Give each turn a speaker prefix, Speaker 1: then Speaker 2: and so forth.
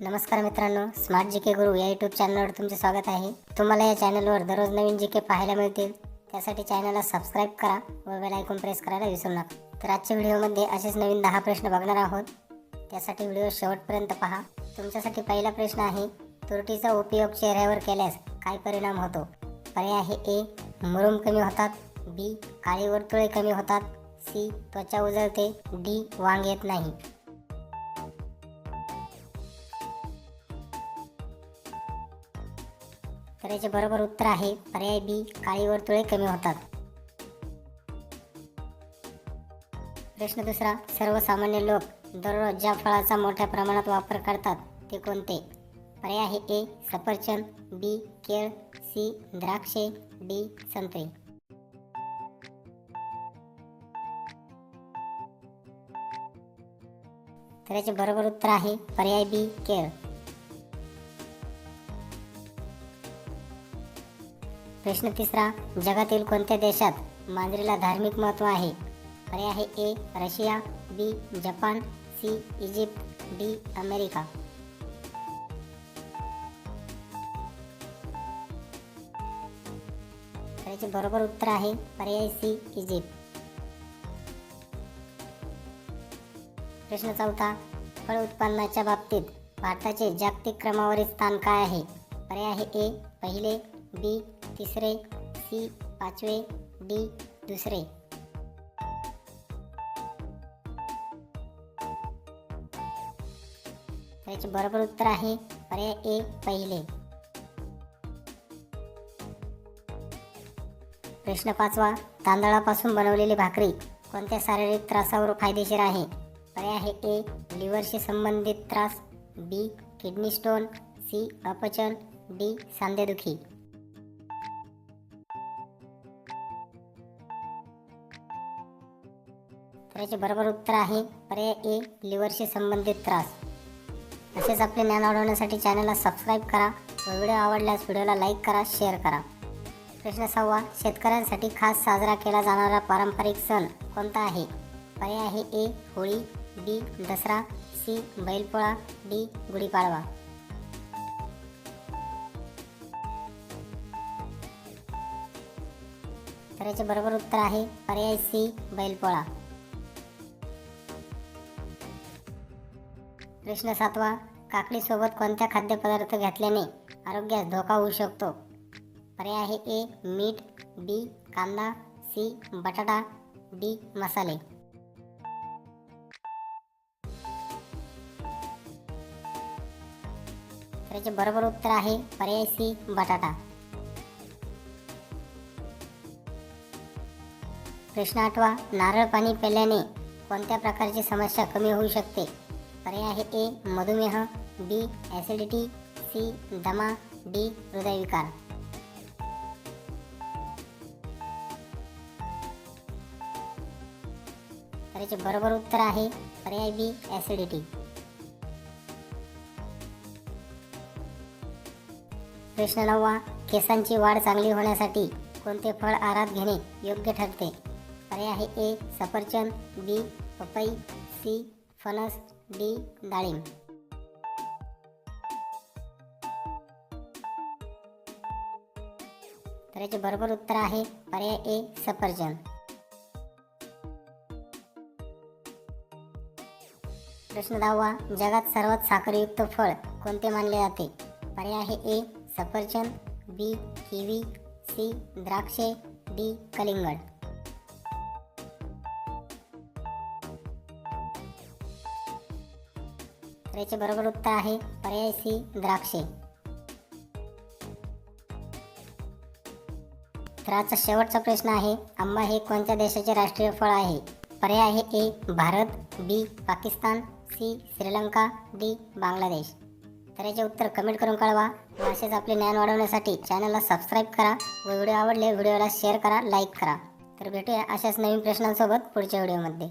Speaker 1: नमस्कार मित्रांनो स्मार्ट जी के गुरु या यूट्यूब चॅनलवर तुमचे स्वागत आहे. तुम्हाला या चॅनलवर दररोज नवीन जी के पाहायला मिळतील. त्यासाठी चॅनलला सबस्क्राईब करा व बेल आयकॉन प्रेस करायला विसरू नका. तर आजच्या व्हिडिओमध्ये असेच नवीन दहा प्रश्न बघणार आहोत. त्यासाठी व्हिडिओ शेवटपर्यंत पहा. तुमच्यासाठी पहिला प्रश्न आहे तुरटीचा उपयोग चेहऱ्यावर केल्यास काय परिणाम होतो? पर्याय आहे ए मुरुम कमी होतात. बी काळी वर्तुळे कमी होतात. सी त्वचा उजळते. डी वांग येत नाही. तर याचे बरोबर उत्तर आहे. पर्याय बी काळी वर्तुळे कमी होतात. प्रश्न दुसरा सर्वसामान्य लोक दररोज ज्या फळाचा मोठ्या प्रमाणात वापर करतात ते कोणते? पर्याय आहे ए सफरचंद बी केळ सी द्राक्षे डी संत्रे. तर याचे बरोबर उत्तर आहे पर्याय बी केळ. प्रश्न तिसरा जगातील कोणत्या देशात मांजरीला धार्मिक महत्त्व आहे? पर्याय आहे A Russia B Japan C Egypt D America. त्याचे बरोबर उत्तर आहे पर्याय सी इजिप्त. प्रश्न चौथा फळ उत्पादनाच्या बाबतीत भारताचे जागतिक क्रमावरील स्थान काय आहे? पर्याय आहे ए पहिले बी तिसरे सी पाचवे डी दुसरे. त्याचे बरोबर उत्तर आहे पर्याय ए पहिले. प्रश्न पाचवा तांदळापासून बनवलेली भाकरी कोणत्या शारीरिक त्रासावर फायदेशीर आहे? पर्याय आहे ए लिव्हरशी संबंधित त्रास बी किडनी स्टोन सी अपचन डी सांधेदुखी. याचे बरोबर उत्तर आहे पर्याय ए लिव्हरशी संबंधित त्रास. असेच आपले ज्ञान वाढवण्यासाठी चॅनलला सबस्क्राईब करा व व्हिडिओ आवडल्यास व्हिडिओला लाईक करा शेअर करा. प्रश्न सहावा शेतकऱ्यांसाठी खास साजरा केला जाणारा पारंपरिक सण कोणता आहे? पर्याय आहे A Holi B Dasara C Bailpola D Gudhipadwa. तर याचे बरोबर उत्तर आहे पर्याय सी बैलपोळा. प्रश्न सातवा काकडीसोबत कोणत्या खाद्यपदार्थ घेतल्याने आरोग्यास धोका होऊ शकतो. पर्याय आहे ए मीठ बी कांदा सी बटाटा डी मसाले. तर याचे बरोबर उत्तर आहे पर्याय सी बटाटा. प्रश्न आठवा नारळ पाणी प्यायल्याने कोणत्या प्रकारची समस्या कमी होऊ शकते? पर्याय आहे ए मधुमेह बी ॲसिडिटी सी दमा डी हृदयविकार. तर याचे बरोबर उत्तर आहे पर्याय बी ॲसिडिटी प्रश्न नववा केसांची वाढ चांगली होण्यासाठी कोणते फळ आहारात घेणे योग्य ठरते? पर्याय आहे ए सफरचंद बी पपई सी फणस डी डाळिंब. तर याचे बरोबर उत्तर आहे पर्याय ए सफरचंद. प्रश्न दहावा जगात सर्वात साखरयुक्त फळ कोणते मानले जाते? पर्याय आहे ए सफरचंद बी किवी सी द्राक्षे डी कलिंगड. याचे बरोबर उत्तर आहे. पर्याय सी द्राक्षे. तर आजचा शेवटचा प्रश्न आहे आंबा हे कोणत्या देशाचे राष्ट्रीय फळ आहे? पर्याय आहे A Bharat B Pakistan C Sri Lanka D Bangladesh. तर याचे उत्तर कमेंट करून कळवा. असेच आपले ज्ञान वाढवण्यासाठी चॅनलला सबस्क्राईब करा व व्हिडिओ आवडले व्हिडिओला शेअर करा लाईक करा. तर भेटूया अशाच नवीन प्रश्नांसोबत पुढच्या व्हिडिओमध्ये.